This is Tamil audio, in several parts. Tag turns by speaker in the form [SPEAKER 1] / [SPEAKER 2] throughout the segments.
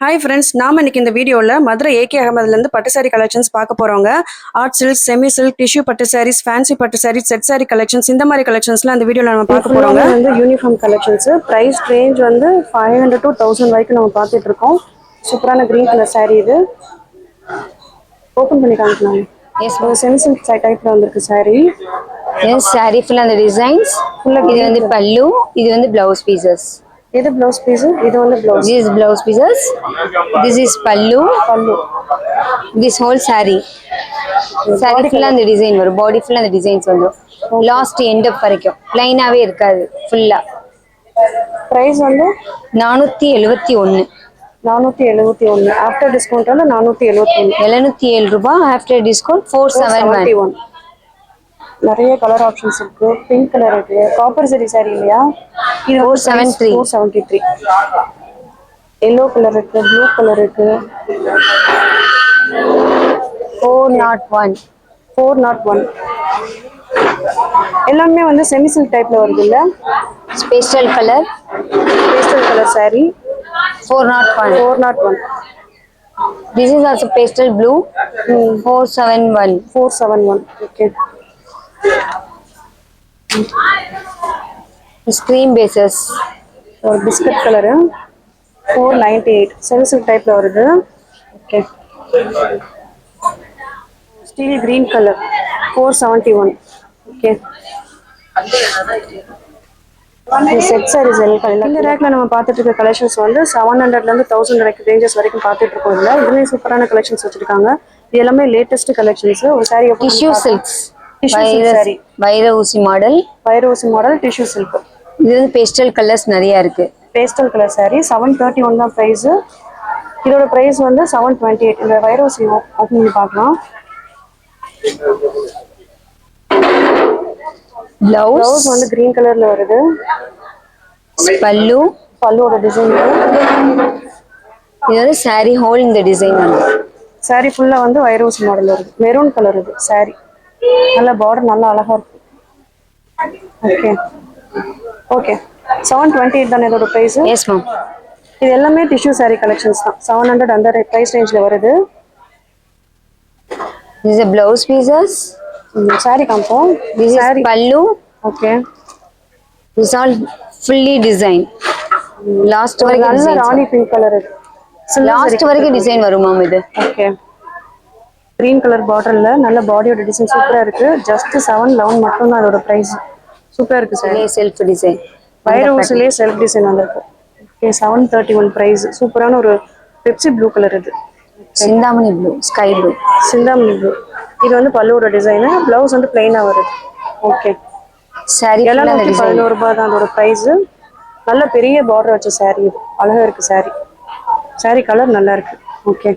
[SPEAKER 1] ஹாய் ஃப்ரெண்ட்ஸ் நாம இன்னைக்கு இந்த வீடியோவில் மதுரை ஏகே அகமதுலேருந்து பட்டு சாரி கலெக்ஷன்ஸ் பார்க்க போகிறோங்க art silk semi silk tissue பட்டு சாரீஸ் ஃபேன்சி பட்டு சாரீஸ் செட் சாரி கலெக்ஷன்ஸ் இந்த மாதிரி கலெக்ஷன்ஸ்லாம் இந்த வீடியோவில் நம்ம பார்க்க போகிறோங்க வந்து யூனிஃபார்ம் கலெக்ஷன்ஸ் ப்ரைஸ் ரேஞ்ச் வந்து ஃபைவ் ஹண்ட்ரட் டு தௌசண்ட் வரைக்கும் நம்ம பார்த்துட்டு இருக்கோம். சூப்பரான க்ரீன் கலர் சாரீ இது. ஓப்பன் பண்ணி காமிக்கலாம்
[SPEAKER 2] எஸ்
[SPEAKER 1] ஒரு செமி சில்க் டைப்பில் வந்திருக்கு சாரீ
[SPEAKER 2] எஸ் சாரி ஃபுல் அந்த டிசைன்ஸ் இது வந்து பல்லு இது வந்து பிளவுஸ் பீசஸ்
[SPEAKER 1] எது ப்ளவுஸ் பீஸு இது வந்து blouse
[SPEAKER 2] this is blouse pieces this is pallu
[SPEAKER 1] pallu
[SPEAKER 2] this whole sorry sorry ஃபுல்லாக அந்த டிசைன் வரும் பாடி ஃபுல்லாக அந்த டிசைன்ஸ் வந்துடும் லாஸ்ட் எண்ட் அப் வரைக்கும் ப்ளைனாகவே இருக்காது ஃபுல்லாக
[SPEAKER 1] ப்ரைஸ் வந்து
[SPEAKER 2] நானூற்றி எழுபத்தி ஒன்று
[SPEAKER 1] நானூற்றி எழுபத்தி ஒன்று ஆஃப்டர் டிஸ்கவுண்ட் வந்து நானூற்றி எழுபத்தி ஒன்று
[SPEAKER 2] எழுநூற்றி ஏழு ரூபாய் after discount four seven one
[SPEAKER 1] seventy one நிறைய கலர் ஆப்ஷன்ஸ் இருக்கு. பிங்க் கலர் இருக்கு. காப்பர் சரி சாரி இல்லையா? இது
[SPEAKER 2] 473.
[SPEAKER 1] Four seventy three yellow colour இருக்கு ப்ளூ கலர் இருக்கு.
[SPEAKER 2] Four nought one
[SPEAKER 1] four nought one எல்லாமே வந்து செமி சில்க் டைப்ல வருது இல்ல?
[SPEAKER 2] Special colour
[SPEAKER 1] pastel colour saree
[SPEAKER 2] four nought one
[SPEAKER 1] four nought one
[SPEAKER 2] this is also pastel blue four seven one
[SPEAKER 1] four seven one okay
[SPEAKER 2] screen bases
[SPEAKER 1] ஒரு biscuit colour four ninety eight semi டைப்பில் டைப்ல வருது. Okay steel green colour four seventy one okay set sarees எல்லாம் இந்த ரேக்ல நம்ம பார்த்துட்டு இருக்க கலெக்ஷன்ஸ் வந்து செவன் ஹண்ட்ரட்லேருந்து தௌசண்ட் வரைக்கும் ரேஞ்சஸ் வரைக்கும் பார்த்துட்டு இருக்கோம் இல்லை இதுலேயும் சூப்பரான கலெக்ஷன்ஸ் வச்சிருக்காங்க. இது எல்லாமே லேட்டஸ்ட் கலெக்ஷன்ஸ் ஒரு சாரி
[SPEAKER 2] டிஷ்யூ சில்க்ஸ்
[SPEAKER 1] Saree.
[SPEAKER 2] வைர ஊசி மாடல்.
[SPEAKER 1] வைரோசி மாடல் டிஷ்யூ சில்க்
[SPEAKER 2] இது வந்து பேஸ்டல் கலர்ஸ் நிறைய இருக்கு.
[SPEAKER 1] Pastel colour saree seven thirty one தான் ப்ரைஸ் இதோட ப்ரைஸ் வந்து செவன் டுவெண்ட்டி எயிட் இந்த வைரோசி ஓப்பன் பண்ணி பார்க்கலாம்.
[SPEAKER 2] பிளவுஸ்
[SPEAKER 1] வந்து கிரீன் கலர்ல வருது.
[SPEAKER 2] பல்லு.
[SPEAKER 1] பல்லுவோட டிசைன்
[SPEAKER 2] இது. வந்து saree ஹோல் இந்த டிசைன் வந்து.
[SPEAKER 1] Saree ஃபுல்லா வந்து வைரோசி மாடல் வருது. மெரூன் கலர் இது saree. நல்ல பார்டர் நல்லா அழகா இருக்கு. Okay okay seven twenty eight தானே இதோட ப்ரைஸ்
[SPEAKER 2] எஸ் மேம்
[SPEAKER 1] இது எல்லாமே டிஷ்யூ saree கலெக்ஷன்ஸ் தான். செவன் ஹண்ட்ரட் அந்த ப்ரைஸ் ரேஞ்சில் வருது.
[SPEAKER 2] A blouse pieces.
[SPEAKER 1] சாரி காமிப்போம்.
[SPEAKER 2] This is pallu
[SPEAKER 1] okay
[SPEAKER 2] this all fully design last
[SPEAKER 1] நல்ல
[SPEAKER 2] வரைக்கும்
[SPEAKER 1] ராணி பிங்க் கலர் இது
[SPEAKER 2] லாஸ்ட் வரைக்கும் டிசைன் வரும் மேம் இது.
[SPEAKER 1] ஓகே கிரீன் கலர் பாட்டில்ல நல்ல பாடியோட டிசைன் சூப்பரா இருக்கு. ஜஸ்ட் செவன் லெவன் மட்டும் தான் அதோட பிரைஸ் சூப்பரா இருக்கு சார்
[SPEAKER 2] செல்ஃப் டிசைன்
[SPEAKER 1] வைரோஸ்லயே செல்ஃப் டிசைன் வந்திருக்கு. Okay seven thirty one price சூப்பரான ஒரு பெப்சி ப்ளூ கலர் இது.
[SPEAKER 2] Chintamani blue sky blue
[SPEAKER 1] Chintamani blue இது வந்து பல்லுவோட டிசைனு பிளவுஸ் வந்து பிளைனா வருது. ஓகே எழுநூத்தி
[SPEAKER 2] டிசைன்
[SPEAKER 1] பதினோரு ரூபாய் தான் அதோட ப்ரைஸ் நல்ல பெரிய பார்டர் வச்ச saree இது. அழகா இருக்கு saree. Saree கலர் நல்லா இருக்கு. ஓகே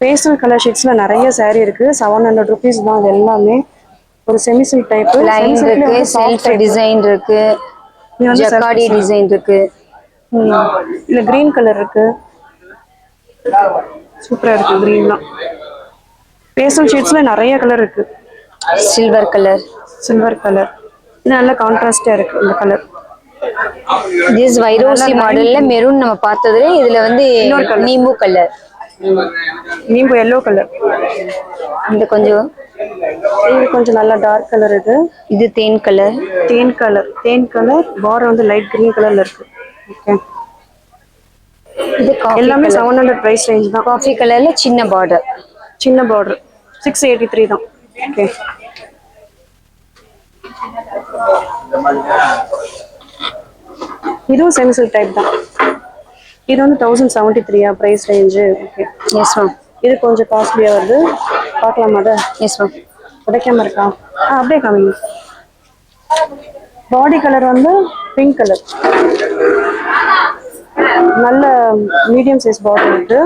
[SPEAKER 1] பேஸ்டல் கலர் ஷீட்ஸ்ல நிறைய saree இருக்கு. செவன் ஹண்ட்ரட் ருபீஸ் தான் அது எல்லாமே. ஒரு செமி சில்க் டைப்
[SPEAKER 2] லைன் இருக்கு செல்ஃப் டிசைன் இருக்கு. ஜக்காடி டிசைன் இருக்கு.
[SPEAKER 1] இல்ல கிரீன் கலர் இருக்கு. சூப்பரா இருக்கு கிரீன்லாம் பேஸ்டல் ஷீட்ஸ்ல நிறைய கலர் இருக்கு.
[SPEAKER 2] சில்வர் கலர்
[SPEAKER 1] சில்வர் கலர் இது நல்ல கான்ட்ராஸ்டா இருக்கு இந்த கலர்
[SPEAKER 2] திஸ் வைரோசி மாடல்ல மெரூன் நம்ம பார்த்ததுல இதுல வந்து. நீம்பு கலர்
[SPEAKER 1] நீம்பு எல்லோ கலர்
[SPEAKER 2] இந்த கொஞ்சம்
[SPEAKER 1] இது கொஞ்சம் நல்லா டார்க் கலர் இது.
[SPEAKER 2] இது தேன் கலர்
[SPEAKER 1] தேன் கலர் தேன் கலர் பார்டர் வந்து லைட் கிரீன் கலர்ல இருக்கு. ஓகே
[SPEAKER 2] இது
[SPEAKER 1] எல்லாமே செவன் ஹண்ட்ரட் ப்ரைஸ் ரேஞ்ச் தான்.
[SPEAKER 2] காஃபி கலர்ல சின்ன பார்டர்
[SPEAKER 1] சின்ன பார்டர் சிக்ஸ் எயிட்டி த்ரீ தான். ஓகே இதுவும் செமிசல் டைப் தான். இது வந்து thousand seventy த்ரீயா price range okay
[SPEAKER 2] yes ma'am
[SPEAKER 1] இது கொஞ்சம் காஸ்ட்லியாக வருது. பார்க்கலாமா அதை?
[SPEAKER 2] எஸ் மேம்
[SPEAKER 1] உடைக்காம இருக்கா? ஆ அப்படியே காமிங்க. பாடி கலர் வந்து பிங்க் கலர் நல்ல மீடியம் சைஸ் பாட்டில் இருக்கு.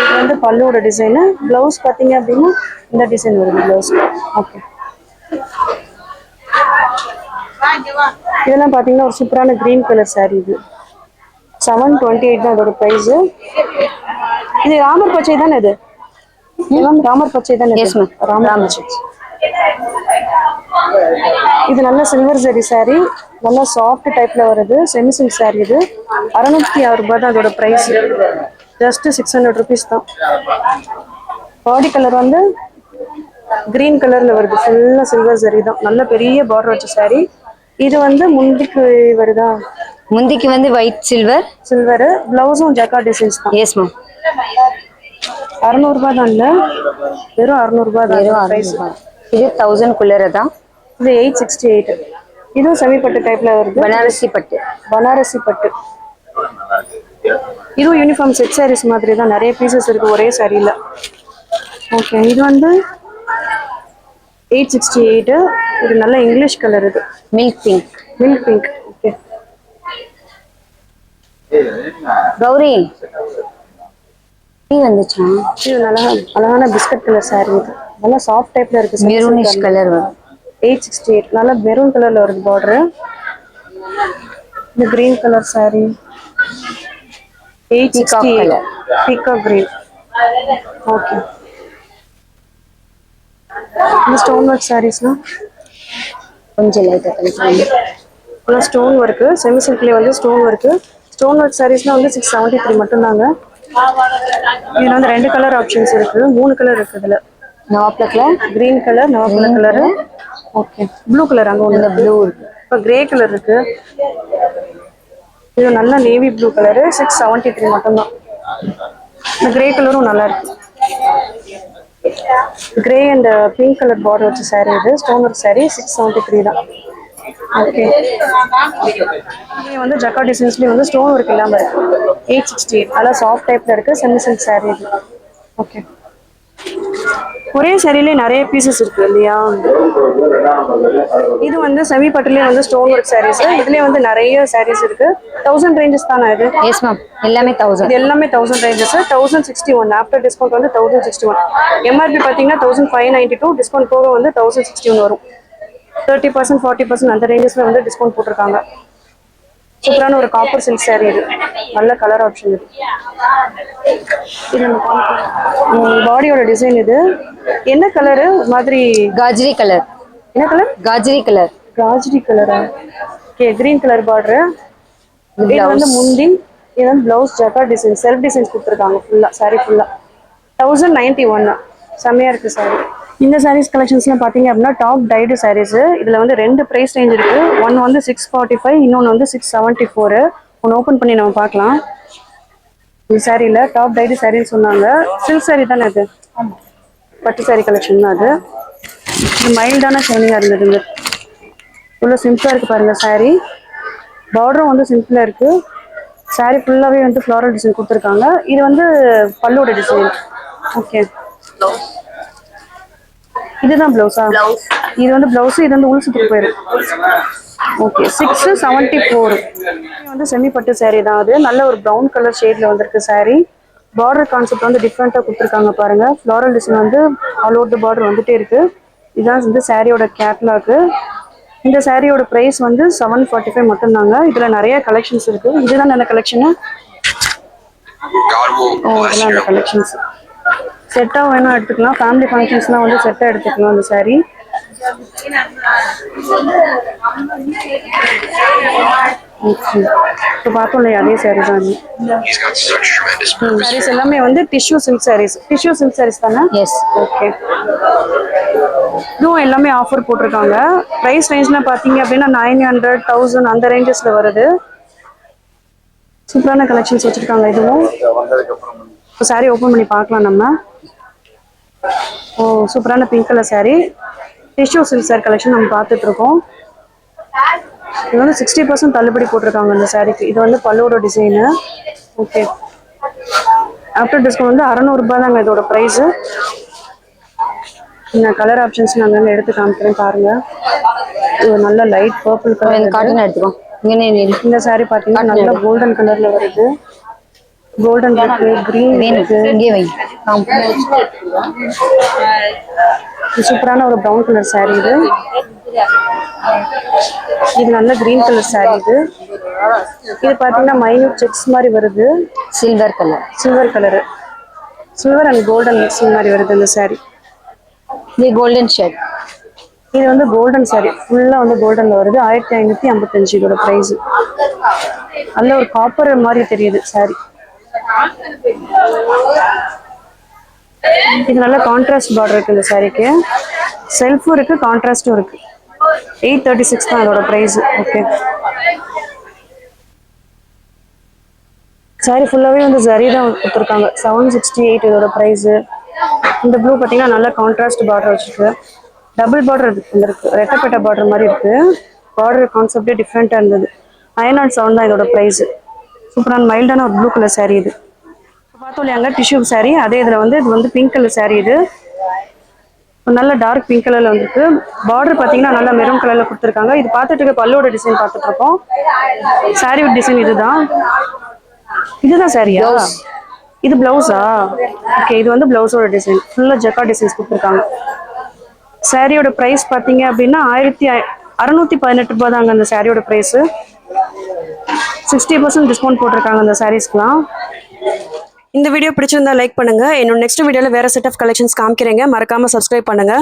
[SPEAKER 1] இது வந்து பல்லுவோட டிசைனு ப்ளவுஸ் பார்த்தீங்க அப்படின்னா இந்த டிசைன் வருது ப்ளவுஸ் ஓகே இதெல்லாம் பார்த்தீங்கன்னா ஒரு சூப்பரான க்ரீன் கலர் saree இது. செவன் டுவெண்ட்டி எயிட் தான் அதோட ப்ரைஸு இது ராமர் பச்சை தானே இது? ராமர் பச்சை தானே
[SPEAKER 2] எஸ் மேம்
[SPEAKER 1] ராமர் பச்சை. இது நல்ல சில்வர் ஜெரி saree. நல்லா சாஃப்ட் டைப்ல வருது. செமி சில்க் saree இது. அறுநூத்தி ஆறு ரூபாய் தான் அதோட price just six hundred rupees தான். பாடி கலர் வந்து கிரீன் கலர்ல வருது. ஃபுல்லா சில்வர் ஜெரி தான். நல்ல பெரிய பார்டர் வச்ச saree. இது வந்து முந்திக்கு வருதா?
[SPEAKER 2] முந்திக்கு வந்து ஒயிட் சில்வர்
[SPEAKER 1] சில்வர் பிளவுஸும் ஜக்கா டிசைன்ஸ் தான்.
[SPEAKER 2] எஸ் மேம்
[SPEAKER 1] அறுநூறுபா தான் இல்ல. வெறும் அறுநூறுபா தான்.
[SPEAKER 2] வெறும்
[SPEAKER 1] பிரைஸ்
[SPEAKER 2] அறுநூறு இது தௌசண்ட் குள்ளர தான்.
[SPEAKER 1] இது எயிட் சிக்ஸ்டி எயிட் இதுவும் செமிப்பட்டு டைப்ல வருது.
[SPEAKER 2] பனாரசி பட்டு.
[SPEAKER 1] பனாரசி பட்டு. இதுவும் யூனிஃபார்ம் செட் sarees மாதிரி தான். நிறைய பீசஸ் இருக்கு. ஒரே சாரியில் ஓகே இது வந்து எயிட் சிக்ஸ்டி எயிட்டு இது நல்ல இங்கிலீஷ் கலர் இது.
[SPEAKER 2] Milk pink
[SPEAKER 1] milk pink
[SPEAKER 2] Gowri. Tea வந்துச்சா?
[SPEAKER 1] இது நல்லா அழகான பிஸ்கட் கலர் saree இது. நல்லா சாஃப்ட் டைப்ல இருக்கு
[SPEAKER 2] மெரூனிஷ் கலர் வரும்
[SPEAKER 1] எயிட் சிக்ஸ்டி எயிட் நல்லா மெரூன் கலர்ல வருது பார்டர் இந்த green colour saree. Eight sixty
[SPEAKER 2] colour.
[SPEAKER 1] Peacock green okay இந்த ஸ்டோன் ஒர்க் சாரீஸ்னா
[SPEAKER 2] கொஞ்சம் லைட்டாக கொஞ்சம்
[SPEAKER 1] ஃபுல்லாக ஸ்டோன் ஒர்க்கு செமி சில்க்லேயே வந்து ஸ்டோன் ஒர்க்கு ஸ்டோன் ஒர்க் சாரீஸ்னா வந்து சிக்ஸ் செவன்ட்டி த்ரீ மட்டும்தாங்க. இதில் வந்து ரெண்டு கலர் ஆப்ஷன்ஸ் இருக்கு. மூணு கலர் இருக்கு இதில்.
[SPEAKER 2] நவாப்ல கலர்
[SPEAKER 1] கிரீன் கலர் நவப்பழ கலர் ஓகே ப்ளூ கலர் அங்கே ஒன்று
[SPEAKER 2] ப்ளூ இருக்கு.
[SPEAKER 1] இப்போ கிரே கலர் இருக்கு. இது நல்ல navy blue colour six seventy three மட்டும்தான். இந்த கிரே கலரும் நல்லா இருக்கு. Grey and pink colour border வச்ச saree இது. Stone work saree six seventy three தான். ஓகே இது வந்து ஜக்கா டிசைன்ஸ்லேயும் வந்து ஸ்டோன் ஒர்க் இல்லாமல் இருக்கு. எயிட் சிக்ஸ்டி எயிட் நல்லா சாஃப்ட் டைப்பில் இருக்கு. செமி சில்க் இது. ஓகே ஒரே சரியிலே நிறைய பீசஸ் இருக்கு இல்லையா? இது வந்து செமி பட்டுலேயே வந்து ஸ்டோன் ஒர்க் சாரீஸ் இதுலயே வந்து நிறைய சாரீஸ் இருக்கு. தௌசண்ட் ரேஞ்சஸ் தானே இது?
[SPEAKER 2] எஸ் மேம் எல்லாமே தௌசண்ட்
[SPEAKER 1] இது எல்லாமே thousand ranges thousand sixty one after discount வந்து தௌசண்ட் சிக்ஸ்டி ஒன் எம்ஆர்பி பார்த்தீங்கன்னா thousand five ninety two discount போக வந்து தௌசண்ட் சிக்ஸ்டி ஒன் வரும். தேர்ட்டி பர்சன்ட் ஃபார்ட்டி பர்சன்ட் அந்த ரேஞ்சஸ்ல வந்து டிஸ்கவுண்ட் போட்டிருக்காங்க. சூப்பரான ஒரு காப்பர் சில்க் saree இது. நல்ல கலர் ஆப்ஷன் இது. பாடியோட டிசைன் இது. என்ன கலரு மாதிரி
[SPEAKER 2] காஜ்ரி கலர்
[SPEAKER 1] என்ன கலர்
[SPEAKER 2] காஜ்ரி கலர்
[SPEAKER 1] ராஜ்ரி கலரா ஓகே கிரீன் கலர் பார்டர் இது வந்து முந்தி இது வந்து பிளவுஸ் ஜக்கா டிசைன் செல்ஃப் டிசைன்ஸ் கொடுத்துருக்காங்க ஃபுல்லா saree ஃபுல்லா தௌசண்ட் நைன்டி ஒன் செம்மையா இருக்கு saree. இந்த சாரீஸ் கலெக்ஷன்ஸ்லாம் பார்த்தீங்க அப்படின்னா டாப் டைடு சாரீஸு இதில் வந்து ரெண்டு ப்ரைஸ் ரேஞ்ச் இருக்குது ஒன் வந்து சிக்ஸ் ஃபார்ட்டி ஃபைவ் இன்னொன்று வந்து சிக்ஸ் செவன்ட்டி ஃபோரு ஒன்று ஓப்பன் பண்ணி நம்ம பார்க்கலாம். இந்த சாரியில் டாப் டைடு சாரின்னு சொன்னாங்க. சில்க் சாரீ தானே அது? பட்டு சாரீ கலெக்ஷன் தான் அது. இது மைல்டான ஷைனிங்காக இருந்தது இந்த. இவ்வளோ சிம்பிளாக இருக்குது பாருங்கள் சாரீ பார்டரும் வந்து சிம்பிளாக இருக்குது சாரீ ஃபுல்லாகவே வந்து ஃப்ளாரல் டிசைன் கொடுத்துருக்காங்க. இது வந்து பல்லோட டிசைன் ஓகே இதுதான் ப்ளவுஸா இது வந்து ப்ளவுஸ் இது வந்து உள் சுத்துக்கு போயிடும் ஓகே சிக்ஸ் செவன்ட்டி ஃபோர் வந்து செமி பட்டு saree தான் அது. நல்ல ஒரு ப்ரௌன் கலர் ஷேட்ல வந்திருக்கு saree. பார்டர் கான்செப்ட் வந்து டிஃப்ரெண்ட்டாக கொடுத்துருக்காங்க பாருங்க. ஃப்ளாரல் டிசைன் வந்து ஆல் ஓவர் த பார்டர் வந்துட்டே இருக்கு. இதுதான் வந்து சாரியோட கேட்லாக்கு இந்த சாரியோட ப்ரைஸ் வந்து செவன் ஃபார்ட்டி ஃபைவ் மட்டும்தாங்க. இதில் நிறைய கலெக்ஷன்ஸ் இருக்கு. இதுதான் நல்ல கலெக்ஷனு ஓ இதெல்லாம் அந்த. கலெக்ஷன்ஸ் செட்டாக வேணும் எடுத்துக்கலாம். ஃபேமிலி ஃபங்க்ஷன்ஸ்லாம் வந்து செட்டாக எடுத்துக்கலாம் அந்த saree. இப்போ பார்த்தோம் இல்லையா? அதே saree தான்
[SPEAKER 3] purpose.
[SPEAKER 1] sarees எல்லாமே வந்து tissue silk sarees. Tissue silk sarees தானே?
[SPEAKER 2] எஸ்
[SPEAKER 1] ஓகே இதுவும் எல்லாமே ஆஃபர் போட்டிருக்காங்க. ப்ரைஸ் ரேஞ்ச்லாம் பார்த்தீங்க அப்படின்னா நைன் ஹண்ட்ரட் தௌசண்ட் அந்த ரேஞ்சஸில் வருது. சூப்பரான கலெக்ஷன்ஸ் வச்சுருக்காங்க இதுவும். இப்போ saree ஓப்பன் பண்ணி பார்க்கலாம் நம்ம. ஓ சூப்பரான pink colour saree. Tissue silk saree collection நம்ம பார்த்துட்டு இருக்கோம் இது வந்து சிக்ஸ்டி பர்சன்ட் தள்ளுபடி போட்டிருக்காங்க இந்த சாரிக்கு இது வந்து பல்லோட டிசைனு ஓகே ஆஃப்டர் டிஸ்கவுண்ட் வந்து அறநூறுபா தாங்க இதோட ப்ரைஸு இந்த கலர் ஆப்ஷன்ஸ் நான் அங்கங்க எடுத்து காமிக்கிறேன் பாருங்க. இது நல்ல லைட் பர்பிள்
[SPEAKER 2] இந்த
[SPEAKER 1] கலர்
[SPEAKER 2] காட்டன் எடுத்துக்கோ. இங்கே
[SPEAKER 1] இந்த saree பார்த்தீங்கன்னா நல்ல கோல்டன் கலர்ல வருது. கோல்டன் இருக்கு கிரீன்
[SPEAKER 2] வேணும் இங்கே வை.
[SPEAKER 1] சூப்பரான ஒரு ப்ரௌன் கலர் saree இது. இது நல்ல கிரீன் கலர் saree இது. இது பார்த்தீங்கன்னா மைனூட் செக்ஸ் மாதிரி வருது.
[SPEAKER 2] Silver colour
[SPEAKER 1] silver colour silver and golden mixing மாதிரி வருது இந்த saree.
[SPEAKER 2] இது கோல்டன் ஷர்ட்
[SPEAKER 1] இது வந்து கோல்டன் saree. ஃபுல்லா வந்து கோல்டன்ல வருது. ஆயிரத்தி ஐநூத்தி ஐம்பத்தஞ்சு இதோட பிரைஸ் நல்ல ஒரு காப்பர் மாதிரி தெரியுது saree. இது நல்ல கான்ட்ராஸ்ட் பார்டர் இருக்கு இந்த சாரிக்கு செல்ஃபும் இருக்கு கான்ட்ராஸ்டும் இருக்கு. எயிட் தேர்ட்டி சிக்ஸ் தான் அதோட ப்ரைஸ் ஓகே சாரி ஃபுல்லாகவே வந்து ஜரி தான் கொடுத்துருக்காங்க. செவன் சிக்ஸ்டி எயிட் இதோட ப்ரைஸு இந்த ப்ளூ பார்த்தீங்கன்னா நல்ல கான்ட்ராஸ்ட் பார்டர் வச்சுருக்கு. டபுள் பார்டர் வந்துருக்கு ரெட்டப்பட்ட பார்டர் மாதிரி இருக்கு. பார்டர் கான்செப்டே டிஃப்ரெண்ட்டாக இருந்தது. நைன் நாட் செவன் தான் இதோட ப்ரைஸு சூப்பரான மைல்டான ஒரு ப்ளூ கலர் saree இது. பார்த்தோம் இல்லையாங்க டிஷ்யூ saree. அதே இதில் வந்து இது வந்து பிங்க் கலர் saree இது. நல்ல டார்க் பிங்க் கலர்ல வந்துருக்கு. பார்டர் பார்த்தீங்கன்னா நல்லா மெரூன் கலர்ல கொடுத்துருக்காங்க. இது பார்த்துட்டு பல்லோட டிசைன் பார்த்துட்டு இருக்கோம். Saree டிசைன் இதுதான். இதுதான் சாரியா இது பிளவுஸா ஓகே இது வந்து பிளவுஸோட டிசைன் ஃபுல்லா ஜக்கா டிசைன்ஸ் கொடுத்துருக்காங்க. சாரியோட பிரைஸ் பார்த்தீங்க அப்படின்னா ஆயிரத்தி அறுநூத்தி பதினெட்டு ரூபாய் தாங்க அந்த சாரியோட ப்ரைஸ் சிக்ஸ்டி பர்சன்ட் டிஸ்கவுண்ட் போட்டிருக்காங்க அந்த சாரீஸ்க்குலாம் இந்த வீடியோ பிடிச்சிருந்தா லைக் பண்ணுங்க. என்னோட நெக்ஸ்ட் வீடியோல வேற செட் ஆஃப் கலெக்ஷன்ஸ் காமிக்கிறேங்க. மறக்காம சப்ஸ்கிரைப் பண்ணுங்க.